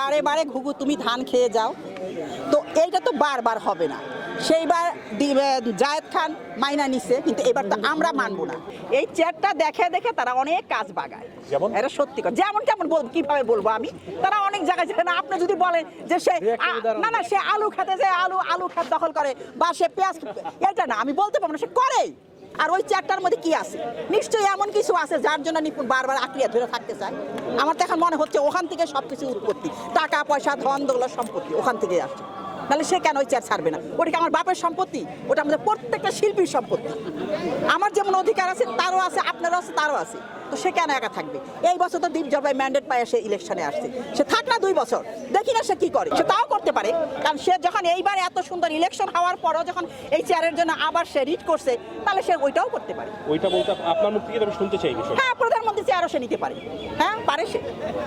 বারে বারে ঘুঘু তুমি ধান খেয়ে যাও। তো এইটা তো বারবার হবে না। সেইবার জায়েদ খান মাইনা নিছে কিন্তু এবার তো আমরা মানবো না। এই চেয়ারটা দেখে দেখে তারা অনেক কাজ বাগায়? এটা সত্যি কথা। যেমন কেমন কীভাবে বলব আমি? তারা অনেক জায়গায় যেখানে আপনি যদি বলেন যে সে না না সে আলু খেতে যে আলু আলু খেত দখল করে বা সে পেঁয়াজ এটা না আমি বলতে পারব না সে করেই। আর ওই চেয়ারটার মধ্যে কি আছে? নিশ্চয়ই এমন কিছু আছে যার জন্য নিপুণ বারবার আঁকড়িয়া ধরে থাকতে চায়। আমার তো এখন মনে হচ্ছে ওখান থেকে সব কিছু উৎপত্তি। টাকা, পয়সা, ধন দৌলার সম্পত্তি ওখান থেকে আসছে। তাহলে সে কেন ওই চেয়ার ছাড়বে না? ওটা কি আমার বাপের সম্পত্তি? ওটা আমাদের প্রত্যেকটা শিল্পীর সম্পত্তি। আমার যেমন অধিকার আছে তারও আছে আপনারও আছে তারও আছে। তো সে কেন একা থাকবে? এই বছর তো দীপ জলবাই ম্যান্ডেট পায় সে ইলেকশনে আসছে। সে থাক না দুই বছর দেখি না সে কি করে। সে তাও করতে পারে কারণ সে যখন এইবার এত সুন্দর ইলেকশন হওয়ার পরও যখন এই চেয়ারের জন্য আবার সে রিট করছে তাহলে সে ওইটাও করতে পারে। ওইটা বলতে আপনার মুখ থেকে আমি শুনতে চাই বিষয় হ্যাঁ প্রধানমন্ত্রী চেয়ারও সে নিতে পারে। হ্যাঁ পারে সে।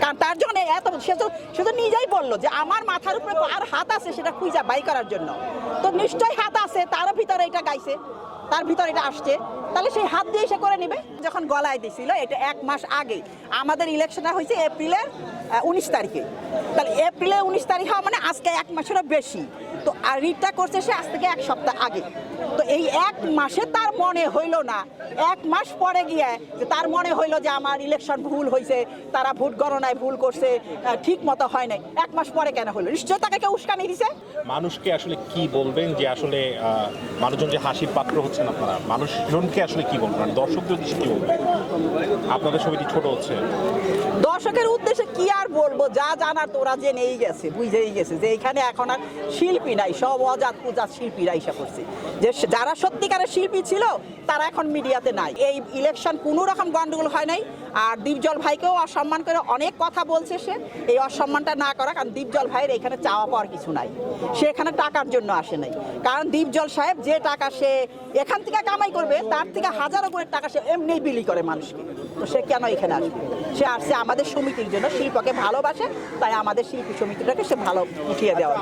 কারণ তার জন্য এত সে তো সে তো নিজেই বলল যে আমার মাথার উপরে আর হাত আছে সেটা খুঁজা বাই করার জন্য। তো নিশ্চয়ই হাত আছে, তারও ভিতরে এটা গাইছে, তার ভিতরে এটা আসছে। তাহলে সেই হাত দিয়ে সে করে নেবে। যখন গলায় দিছিল, এটা এক মাস আগে, আমাদের ইলেকশনটা হয়েছে এপ্রিলের উনিশ তারিখে। তাহলে এপ্রিলের উনিশ তারিখ হওয়া মানে আজকে এক মাসেরও বেশি। তো আর রিটটা করছে সে আজ থেকে এক সপ্তাহ আগে। তো এই এক মাসে তার মনে হইল না। এক মাস পরে গিয়ে তার মনে হইল যে আমার ইলেকশন ভুল হয়েছে তারা ভোট গণনায় ভুল করছে ঠিক মতো হয় নাই। এক মাস পরে কেন হলো নিশ্চয় তাকে কেউ উস্কানি দিছে? মানুষকে আসলে কি বলবেন যে আসলে মানুষজন যে হাসির পাত্র হচ্ছেন আপনারা মানুষজনকে আসলে কি বলবেন? দর্শকদের উদ্দেশ্যে কি বলবেন? আপনাদের ছবিটি ছোট হচ্ছে। দর্শকের উদ্দেশ্যে কি আর বলব? যা জানার তোরা যে নেই গেছে বুঝেই গেছে যে এখানে এখন আর শিল্পী নাই সব অজাত পূজাত শিল্পীরা ইসা করছে যে যারা সত্যিকারের শিল্পী ছিল তারা এখন মিডিয়াতে নাই। এই ইলেকশন কোনো রকম গন্ডগোল হয় নাই। আর দীপজল ভাইকেও অসম্মান করে অনেক কথা বলছে সে। এই অসম্মানটা না করা কারণ দীপজল ভাইয়ের এখানে চাওয়া পাওয়ার কিছু নাই। সে এখানে টাকার জন্য আসে নাই। কারণ দীপজল সাহেব যে টাকা সে এখান থেকে কামাই করবে তার থেকে হাজারো করে টাকা সে এমনি বিলি করে মানুষকে। তো সে কেন এখানে আসবে? সে আসছে আমাদের সমিতির জন্য শিল্পকে ভালোবাসে তাই আমাদের শিল্পী সমিতিটাকে সে ভালো উঠিয়ে দেওয়া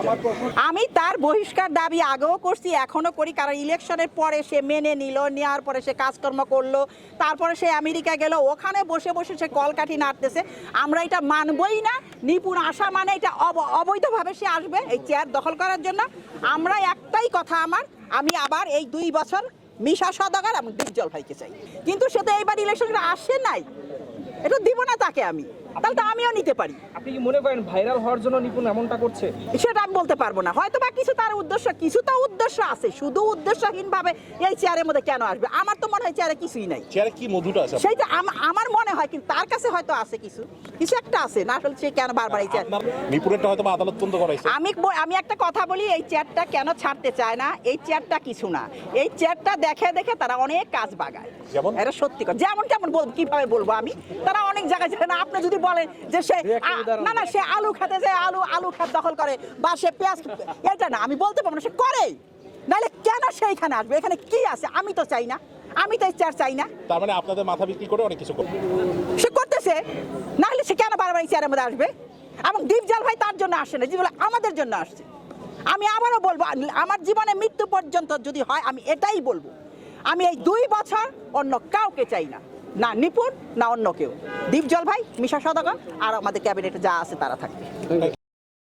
আমি তার বহিষ্কার দাবি আগেও করছি এখনও করি কারণ ইলেকশনের পরে সে মেনে নিল নেওয়ার পরে সে কাজকর্ম করল তারপরে সে আমেরিকা গেল ওখানে বসে বসে সে কলকাঠি নাড়তেছে। আমরা এটা মানবই না। নিপুণ আশা মানে এটা অব- অবৈধভাবে সে আসবে এই চেয়ার দখল করার জন্য। আমরা একটাই কথা আমার, আমি আবার এই দুই বছর মিশা সদাগার আমি দীপজল ভাইকে চাই। কিন্তু সে তো এইবার ইলেকশনে আসে নাই। এটা দিব না তাকে আমি। তাহলে তো আমিও নিতে পারি। আপনি কি মনে করেন ভাইরাল হওয়ার জন্য নিপুণ এমনটা করছে? সেটা আমি বলতে পারব না। হয়তো বা কিছু তার উদ্দেশ্য কিছু তো উদ্দেশ্য আছে। শুধু উদ্দেশ্যহীন ভাবে এই চেয়ারের মধ্যে কেন আসবে? আমার তো মনে হয় চেয়ারে কিছুই নাই। চেয়ারে কি মধুটা আছে? সেইটা আম- আমার মনে হয় কিন্তু তার কাছে হয়তো আছে কিছু। কিছু একটা আছে। না আসলে সে কেন বারবার এই চেয়ার নিপুণেরটা হয়তো আদালত পর্যন্ত করাইছে। আমি আমি একটা কথা বলি এই চেয়ারটা কেন ছাড়তে চায় না? এই চেয়ারটা কিছু না। এই চেয়ারটা দেখে দেখে তারা অনেক কাজ বাগায়। যেমন? এটা সত্যি কথা। যেমন কেমন কীভাবে বলব আমি? তারা অনেক জায়গায় না। আপনি যদি বলেন যে সে না না সে আলু খেতে যে আলু আলু খেত দখল করে বা সে পেঁয়াজ এটা না আমি বলতে পারব না সে করে। নাহলে কেন সে এখানে আসবে? এখানে কি আছে? আমি তো চাই না। আমি তো চেয়ার চাই না। তার মানে আপনাদের মাথা বিক্রি করে অনেক কিছু করবে। সে করতেছে। না হলে সে কেন বারবার এই চেয়ারের মধ্যে আসবে? এবং দীপজাল ভাই তার জন্য আসে না যেগুলো আমাদের জন্য আসছে। আমি আবারও বলব আমার জীবনে মৃত্যু পর্যন্ত যদি হয় আমি এটাই বলব। আমি এই দুই বছর অন্য কাউকে চাই না। না নিপুণ, না অন্য কেউ। দীপজল ভাই, মিশা সদাগর আর আমাদের ক্যাবিনেটে যা আছে তারা থাকবে।